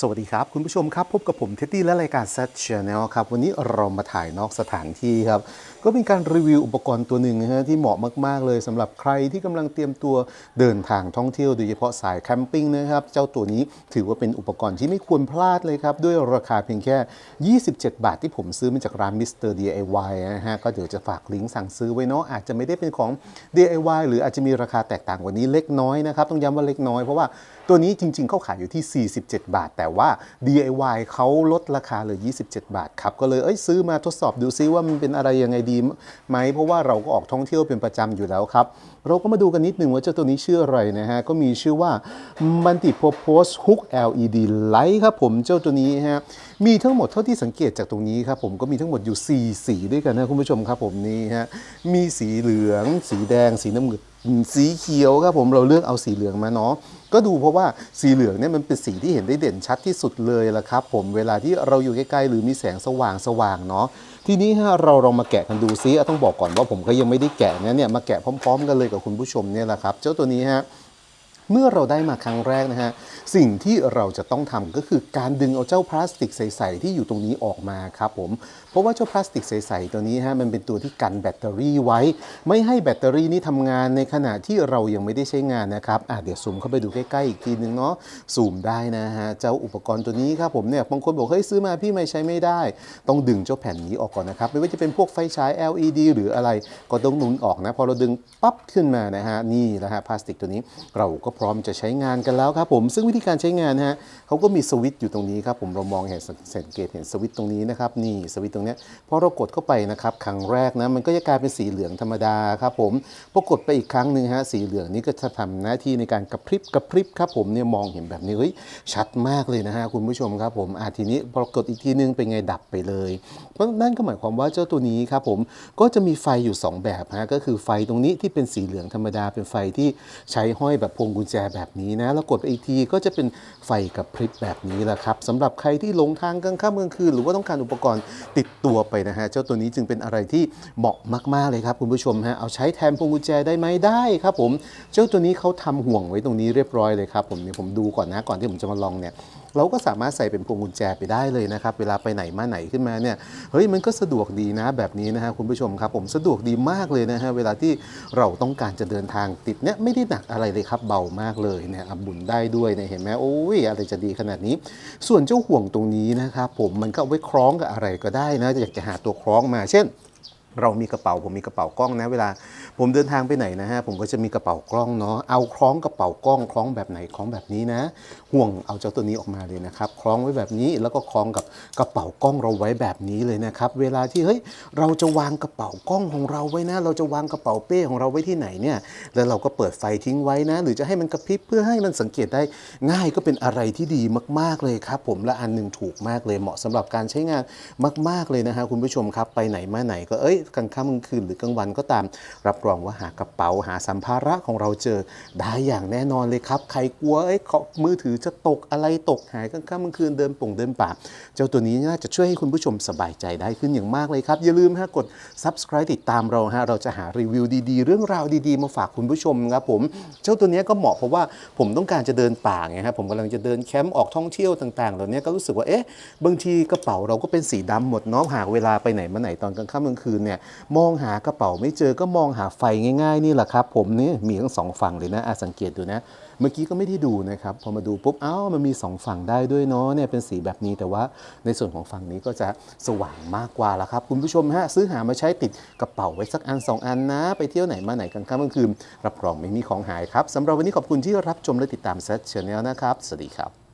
สวัสดีครับ คุณผู้ชมครับพบกับผมเท็ดดี้และรายการ Set Channel ครับ วันนี้เรามาถ่ายนอกสถานที่ครับ ก็เป็นการรีวิวอุปกรณ์ตัวหนึ่งนะฮะที่เหมาะมาก ๆ เลยสำหรับใครที่กำลังเตรียมตัวเดินทางท่องเที่ยวโดยเฉพาะสายแคมปิ้งนะครับ เจ้าตัวนี้ถือว่าเป็นอุปกรณ์ที่ไม่ควรพลาดเลยครับ ด้วยราคาเพียงแค่ 27 บาทที่ผมซื้อมาจากร้าน Mr. DIY นะฮะก็เดี๋ยวจะฝากลิงก์สั่งซื้อไว้เนาะอาจจะไม่ได้เป็นของ DIY หรืออาจจะมีราคาแตกต่างกว่านี้เล็กน้อยนะครับต้องย้ำว่าเล็กน้อยเพราะว่าตัวนี้จริง ๆ เขาขายอยู่ที่ 47 บาทแต่แต่ว่า DIY เขาลดราคาเลย27 บาทครับ ก็เลยเอ้ยซื้อมาทดสอบดูซิว่ามันเป็นอะไรยังไงดีไหม เพราะว่าเราก็ออกท่องเที่ยวเป็นประจำอยู่แล้วครับ เราก็มาดูกันนิดหนึ่งว่าเจ้าตัวนี้ชื่ออะไรนะฮะ ก็มีชื่อว่า Multi Purpose Hook LED Light ครับผมเจ้าตัวนี้ฮะ มีทั้งหมดเท่าที่สังเกตจากตรงนี้ครับผมก็มีทั้งหมดอยู่ 4 สีด้วยกันนะคุณผู้ชมครับผมนี่ฮะ มีสีเหลือง สีแดง สีน้ำเงิน สีเขียวครับผมเราเลือกเอาสีเหลืองมาเนาะก็ดูเพราะว่าสีเหลืองเนี่ยมันเป็นสีที่เห็นได้เด่นชัดที่สุดเลยละครับ ผมเวลาที่เราอยู่ใกล้ๆหรือมีแสงสว่างสว่างเนาะทีนี้ฮะเราลองมาแกะกันดูซิอะต้องบอกก่อนว่าผมก็ยังไม่ได้แกะนะเนี่ยมาแกะพร้อม ๆ กันเลยกับคุณผู้ชมเนี่ยแหละครับ เจ้าตัวนี้ฮะ เมื่อเราได้มาครั้งแรกนะฮะ สิ่งที่เราจะต้องทำก็คือการดึงเอาเจ้าพลาสติกใสๆที่อยู่ตรงนี้ออกมาครับผม เพราะว่าเจ้าพลาสติกใสๆตัวนี้ฮะมันเป็นตัวที่กันแบตเตอรี่ไว้ ไม่ให้แบตเตอรี่นี่ทำงานในขณะที่เรายังไม่ได้ใช้งานนะครับอะเดี๋ยวซูมเข้าไปดูใกล้ๆอีกทีนึงเนาะซูมได้นะฮะเจ้าอุปกรณ์ตัวนี้ครับผมเนี่ยบางคนบอกเฮ้ยซื้อมาพี่ไม่ใช้ไม่ได้ ต้องดึงเจ้าแผ่นนี้ออกก่อนนะครับไม่ว่าจะเป็นพวกไฟฉาย LED หรืออะไรก็ต้องหนุนออกนะพอเราดึงปั๊บขึ้นมานะฮะนี่นะฮะพลาสติกตัวนี้เราก็พร้อมจะใช้งานกันแล้วครับผมซึ่งวิธีการใช้งานนะฮะเขาก็มีสวิตช์อยู่ตรงนี้ครับผมเรามองเห็นสังเกตเห็นสวิตช์ตรงนี้นะครับนี่สวิตช์ตรงนี้พอเรากดเข้าไปนะครับครั้งแรกนะมันก็จะกลายเป็นสีเหลืองธรรมดาครับผมพอกดไปอีกครั้งหนึ่งฮะสีเหลืองนี้ก็จะทำหน้าที่ในการกระพริบกระพริบครับผมเนี่ยมองเห็นแบบนี้เฮ้ยชัดมากเลยนะฮะคุณผู้ชมครับผมอาทีนี้พอกดอีกทีนึงเป็นไงดับไปเลย เพราะนั่นก็หมายความว่าเจ้าตัวนี้ครับผมก็จะมีไฟอยู่ 2 แบบฮะก็คือไฟตรงนี้ที่เป็นสีเหลืองธรรมดาเป็นไฟที่ใช้ห้อยแบบพวงกุญแจแบบนี้นะ แล้วกดไปอีกทีก็จะเป็นไฟกับพริบแบบนี้แหละครับสำหรับใครที่หลงทางกลางค่ำกลางคืนหรือว่าต้องการอุปกรณ์ติดตัวไปนะฮะเจ้าตัวนี้จึงเป็นอะไรที่เหมาะมากๆเลยครับคุณผู้ชมฮะเอาใช้แทนพวงกุญแจได้ไหมได้ครับผม เจ้าตัวนี้เขาทำห่วงไว้ตรงนี้เรียบร้อยเลยครับผมเนี่ยผมดูก่อนนะก่อนที่ผมจะมาลองเนี่ย เราก็สามารถใส่เป็นพวงกุญแจไปได้เลยนะครับ เวลาไปไหนมาไหนขึ้นมาเนี่ยเฮ้ยมันก็สะดวกดีนะแบบนี้นะฮะคุณผู้ชมครับ ผมสะดวกดีมากเลยนะฮะเวลาที่เราต้องการจะเดินทางติดเนี่ยไม่ได้หนักอะไรเลยครับเบามากเลยเนี่ยอบุนได้ด้วยเนี่ยเห็นไหมโอ้ยอะไรจะดีขนาดนี้ ส่วนเจ้าห่วงตรงนี้นะครับผมมันก็เอาไว้คล้องกับอะไรก็ได้นะอยากจะหาตัวคล้องมาเช่น เรามีกระเป๋า ผมมีกระเป๋ากล้องนะ เวลา ผมเดินทางไปไหนนะฮะ ผมก็จะมีกระเป๋ากล้องเนาะ เอาคล้องกระเป๋ากล้องคล้องแบบไหนคล้องแบบนี้นะ ห่วงเอาเจ้าตัวนี้ออกมาเลยนะครับ คล้องไว้แบบนี้แล้วก็คล้องกับกระเป๋ากล้องเราไว้แบบนี้เลยนะครับ เวลาที่เฮ้ยเราจะวางกระเป๋ากล้องของเราไว้นะ เราจะวางกระเป๋าเป้ของเราไว้ที่ไหนเนี่ย แล้วเราก็เปิดไฟทิ้งไว้นะ หรือจะให้มันกระพริบเพื่อให้มันสังเกตได้ง่ายก็เป็นอะไรที่ดีมาก ๆเลยครับ ผมและอันหนึงถูกมากเลยเหมาะสำหรับการใช้งานมาก ๆเลยนะฮะคุณผู้ชมครับไปไหนมาไหนก็เอ้ยกลางค่ำกลางคืนหรือกลางวันก็ตาม รับรองว่าหากระเป๋าหาสัมภาระของเราเจอได้อย่างแน่นอนเลยครับ ใครกลัวเอ้เขามือถือจะตกอะไรตกหายกลางค่ำกลางคืนเดินป่งเดินป่า เจ้าตัวนี้น่าจะช่วยให้คุณผู้ชมสบายใจได้ขึ้นอย่างมากเลยครับ อย่าลืมฮะกด subscribe ติดตามเราฮะเราจะหารีวิวดีๆ เรื่องราวดีๆ มาฝากคุณผู้ชมครับผมเจ้าตัวนี้ก็เหมาะเพราะว่าผมต้องการจะเดินป่าไงครับผมกำลังจะเดินแคมป์ออกท่องเที่ยวต่างๆเหล่านี้ก็รู้สึกว่าเอ๊ะบางทีกระเป๋าเราก็เป็นสีดำหมดเนาะหากเวลาไปไหนมาไหนตอนกลางค่ำกลางคืนเนี่ยมองหากระเป๋าไม่เจอก็มองหาไฟง่ายๆนี่แหละครับ ผมนี่มีทั้งสองฝั่งเลยนะอาสังเกตดูนะเมื่อกี้ก็ไม่ได้ดูนะครับ พอมาดูปุ๊บเอ้ามันมี 2 ฝั่งได้ด้วยเนาะเนี่ยเป็นสีแบบนี้แต่ว่าในส่วนของฝั่งนี้ก็จะสว่างมากกว่าละครับ คุณผู้ชมฮะซื้อหามาใช้ติดกระเป๋าไว้สักอัน 2 อันนะ ไปเที่ยวไหนมาไหนกลางค่ำกลางคืนรับรองไม่มีของหายครับสำหรับวันนี้ขอบคุณที่รับชมและติดตามเซตช n แนลนะครับ สวัสดีครับ